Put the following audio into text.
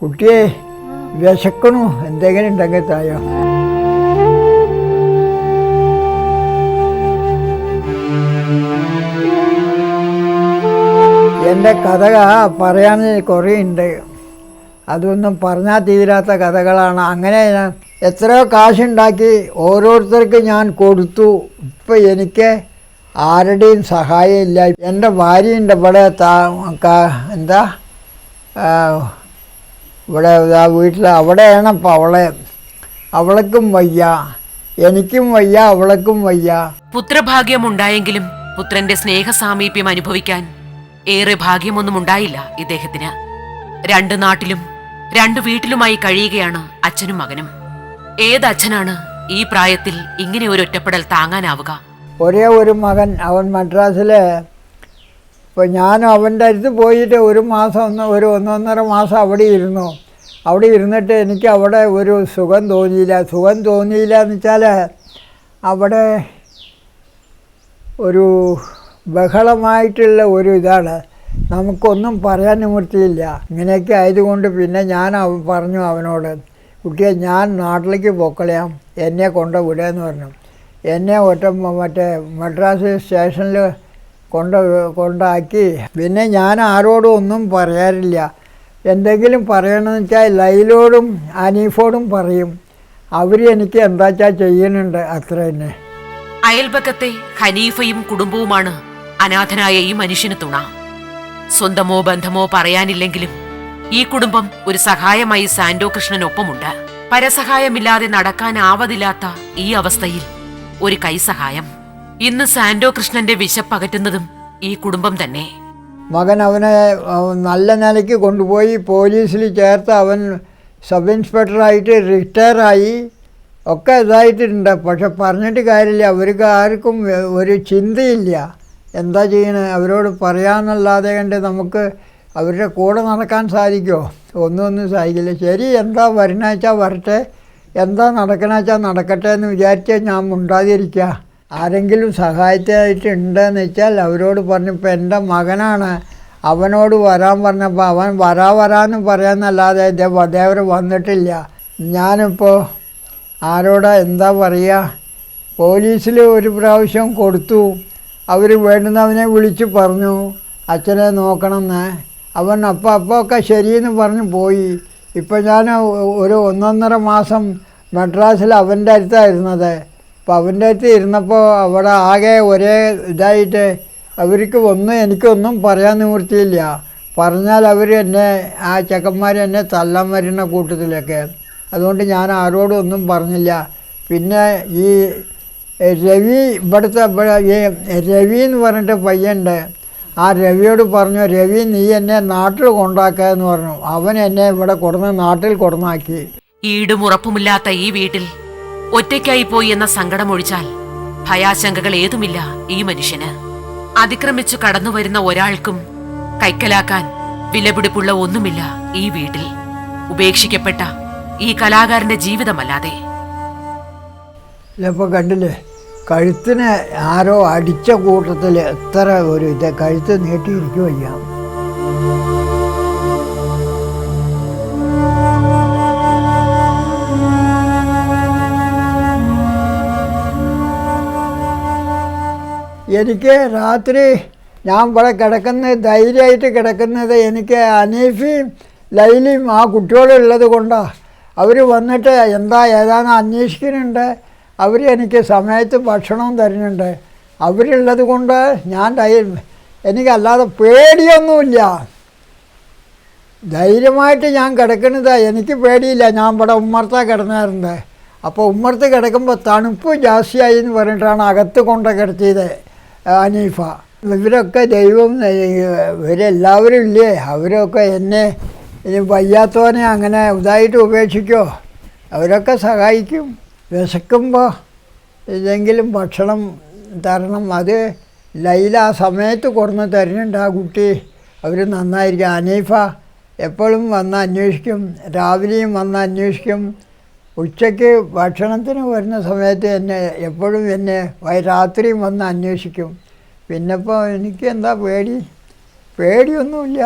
കുട്ടിയെ വിശക്കണു? എന്തെങ്കിലും ഉണ്ടെങ്കിൽ തായോ. എന്റെ കഥ പറയാൻ കുറേ ഉണ്ട് അതൊന്നും പറഞ്ഞാൽ തീരാത്ത കഥകളാണ്. അങ്ങനെ ഞാൻ എത്രയോ കാശുണ്ടാക്കി ഓരോരുത്തർക്ക് ഞാൻ കൊടുത്തു. ഇപ്പം എനിക്ക് ആരുടെയും സഹായം ഇല്ല എന്റെ ഭാര്യയുണ്ട് ഇവിടെ എന്താ? ഇവിടെ ആ വീട്ടിൽ അവിടെയാണ് അപ്പം അവളെ. അവൾക്കും വയ്യ. എനിക്കും വയ്യ അവൾക്കും വയ്യ. പുത്രഭാഗ്യമുണ്ടായെങ്കിലും പുത്രന്റെ സ്നേഹ സാമീപ്യം അനുഭവിക്കാൻ ഏറെ ഭാഗ്യമൊന്നും ഉണ്ടായില്ല ഇദ്ദേഹത്തിന്. രണ്ട് നാട്ടിലും രണ്ട് വീട്ടിലുമായി കഴിയുകയാണ് അച്ഛനും മകനും. ഏത് അച്ഛനാണ് ഈ പ്രായത്തിൽ ഇങ്ങനെ ഒരു ഒറ്റപ്പെടൽ താങ്ങാനാവുക? ഒരേ ഒരു മകൻ അവൻ മദ്രാസിൽ ഇപ്പോൾ ഞാൻ അവന്റെ അടുത്ത് പോയിട്ട് ഒരു മാസം ഒന്ന് ഒരു ഒന്നൊന്നര മാസം അവിടെ ഇരുന്നു. അവിടെ ഇരുന്നിട്ട് എനിക്ക് അവിടെ ഒരു സുഖം തോന്നിയില്ല. സുഖം തോന്നിയില്ല എന്ന് വെച്ചാൽ അവിടെ ഒരു ബഹളമായിട്ടുള്ള ഒരു ഇതാണ്. നമുക്കൊന്നും പറയാൻ നിവൃത്തിയില്ല. ഇങ്ങനെയൊക്കെ ആയതുകൊണ്ട് പിന്നെ ഞാൻ പറഞ്ഞു അവനോട് കുട്ടിയെ ഞാൻ നാട്ടിലേക്ക് പൊക്കളയാം എന്നെ കൊണ്ട് എന്ന് പറഞ്ഞു. എന്നെ ഒറ്റ മറ്റേ മദ്രാസ് സ്റ്റേഷനിൽ കൊണ്ട് കൊണ്ടാക്കി. പിന്നെ ഞാൻ ആരോടും ഒന്നും പറയാറില്ല. എന്തെങ്കിലും പറയണമെന്ന് വെച്ചാൽ ലൈലോടും അനീഫോടും പറയും. അവർ എനിക്ക് എന്താ വെച്ചാൽ ചെയ്യുന്നുണ്ട് അത്ര തന്നെ. അയൽപക്കത്തെ ഹനീഫയും കുടുംബവുമാണ് അനാഥനായ ഈ മനുഷ്യന് തുണ. സ്വന്തമോ ബന്ധമോ പറയാനില്ലെങ്കിലും ഈ കുടുംബം ഒരു സഹായമായി സാന്റോ കൃഷ്ണനൊപ്പമുണ്ട്. പരസഹായമില്ലാതെ നടക്കാനാവതില്ലാത്ത ഈ അവസ്ഥയിൽ ഒരു കൈസഹായം. ഇന്ന് സാന്റോ കൃഷ്ണന്റെ വിശപ്പകറ്റുന്നതും ഈ കുടുംബം തന്നെ. മകൻ അവനെ നല്ല നിലയ്ക്ക് കൊണ്ടുപോയി പോലീസിൽ ചേർത്ത് അവൻ സബ് ഇൻസ്പെക്ടറായിട്ട് റിട്ടയറായി. ഒക്കെ ഇതായിട്ടുണ്ട്. പക്ഷെ പറഞ്ഞിട്ട് കാര്യമില്ല. അവർക്ക് ആർക്കും ഒരു ചിന്തയില്ല. എന്താ ചെയ്യണേ? അവരോട് പറയാമെന്നല്ലാതെ കണ്ട് നമുക്ക് അവരുടെ കൂടെ നടക്കാൻ സാധിക്കുമോ ഒന്നും ഒന്നും സാധിക്കില്ല. ശരി എന്താ വരണാച്ചാൽ വരട്ടെ? എന്താ നടക്കണാച്ചാൽ നടക്കട്ടെ എന്ന് വിചാരിച്ചാൽ ഞാൻ മുണ്ടാതിരിക്കുക ആരെങ്കിലും സഹായത്തിനായിട്ട് ഉണ്ടെന്ന് വെച്ചാൽ അവരോട് പറഞ്ഞു പറഞ്ഞപ്പോൾ എന്റെ മകനാണ് അവനോട് വരാൻ പറഞ്ഞപ്പോൾ അവൻ വരാ വരാന്ന് പറയാന്നല്ലാതെ ദേവർ വന്നിട്ടില്ല. ഞാനിപ്പോൾ ആരോടാ എന്താ പറയുക പോലീസിൽ ഒരു പ്രാവശ്യം കൊടുത്തു. അവർ വേണ്ടുന്നവനെ വിളിച്ച് പറഞ്ഞു അച്ഛനെ നോക്കണമെന്ന്. അവൻ അപ്പം അപ്പോൾ ഒക്കെ ശരിയെന്ന് പറഞ്ഞ് പോയി. ഇപ്പം ഞാൻ ഒരു ഒന്നൊന്നര മാസം മദ്രാസിൽ അവന്റെ അടുത്തായിരുന്നത്. അപ്പോൾ അവന്റെ അടുത്ത് ഇരുന്നപ്പോൾ അവിടെ ആകെ ഒരേ ഇതായിട്ട് അവർക്ക് ഒന്നും എനിക്കൊന്നും പറയാൻ നിവൃത്തിയില്ല. പറഞ്ഞാൽ അവർ എന്നെ ആ ചെക്കന്മാർ എന്നെ തള്ളാൻ വരുന്ന കൂട്ടത്തിലൊക്കെ. അതുകൊണ്ട് ഞാൻ ആരോടും ഒന്നും പറഞ്ഞില്ല. പിന്നെ ഈ രവി ഇവിടുത്തെ ഇവിടെ ഈ രവി എന്ന് പറഞ്ഞിട്ട് പയ്യുണ്ട്. ആ രവിയോട് പറഞ്ഞു രവി നീ എന്നെ നാട്ടിൽ കൊണ്ടാക്കുക എന്ന് പറഞ്ഞു. അവൻ എന്നെ ഇവിടെ കൊടുന്ന് നാട്ടിൽ കൊടുന്നാക്കി. ഈടും ഉറപ്പുമില്ലാത്ത ഈ വീട്ടിൽ ഒറ്റയ്ക്കായി പോയി എന്ന സങ്കടമൊഴിച്ചാൽ ഭയാശങ്കകൾ ഏതുമില്ല ഈ മനുഷ്യന്. അതിക്രമിച്ചു കടന്നുവരുന്ന ഒരാൾക്കും കൈക്കലാക്കാൻ വിലപിടിപ്പുള്ള ഒന്നുമില്ല ഈ വീട്ടിൽ. ഉപേക്ഷിക്കപ്പെട്ട ഈ കലാകാരന്റെ ജീവിതമല്ലാതെ. കണ്ടില്ലേ? കഴുത്തിന് ആരോ അടിച്ച കൂട്ടത്തിൽ എത്ര ഒരു ഇത് കഴുത്ത് നീട്ടിയിരിക്കുമയ്യ എനിക്ക് രാത്രി ഞാൻ ഇവിടെ കിടക്കുന്ന ധൈര്യമായിട്ട് കിടക്കുന്നത് എനിക്ക് അനീഫിയും ലൈലിയും ആ കുട്ടികളുള്ളത് കൊണ്ടാണ് അവർ വന്നിട്ട് എന്താ ഏതാണ് അന്വേഷിക്കുന്നുണ്ട്. അവർ എനിക്ക് സമയത്ത് ഭക്ഷണവും തരുന്നുണ്ട്. അവരുള്ളത് കൊണ്ട് ഞാൻ ധൈര്യം എനിക്കല്ലാതെ പേടിയൊന്നുമില്ല. ധൈര്യമായിട്ട് ഞാൻ കിടക്കുന്നത് എനിക്ക് പേടിയില്ല. ഞാൻ ഇവിടെ ഉമ്മർത്താ കിടന്നായിരുന്നത്. അപ്പോൾ ഉമ്മർത്ത് കിടക്കുമ്പോൾ തണുപ്പ് ജാസ്തിയായി എന്ന് പറഞ്ഞിട്ടാണ് അകത്ത് കൊണ്ട് കിടത്തിയത്. അനീഫ ഇവരൊക്കെ ദൈവം ഇവരെല്ലാവരും ഇല്ലേ? അവരൊക്കെ എന്നെ ഇനി വയ്യാത്തവനെ അങ്ങനെ ഇതായിട്ട് ഉപേക്ഷിക്കോ? അവരൊക്കെ സഹായിക്കും. വിശക്കുമ്പോൾ ഇതെങ്കിലും ഭക്ഷണം തരണം. അത് ലൈല ആ സമയത്ത് കൊടുന്ന് തരുന്നുണ്ട് ആ കുട്ടി. അവർ നന്നായിരിക്കും. അനീഫ എപ്പോഴും വന്ന് അന്വേഷിക്കും. രാവിലെയും വന്ന് അന്വേഷിക്കും. ഉച്ചയ്ക്ക് ഭക്ഷണത്തിന് വരുന്ന സമയത്ത് എന്നെ എപ്പോഴും എന്നെ രാത്രിയും വന്ന് അന്വേഷിക്കും. പിന്നെ ഇപ്പോൾ എനിക്ക് എന്താ പേടി? പേടിയൊന്നുമില്ല.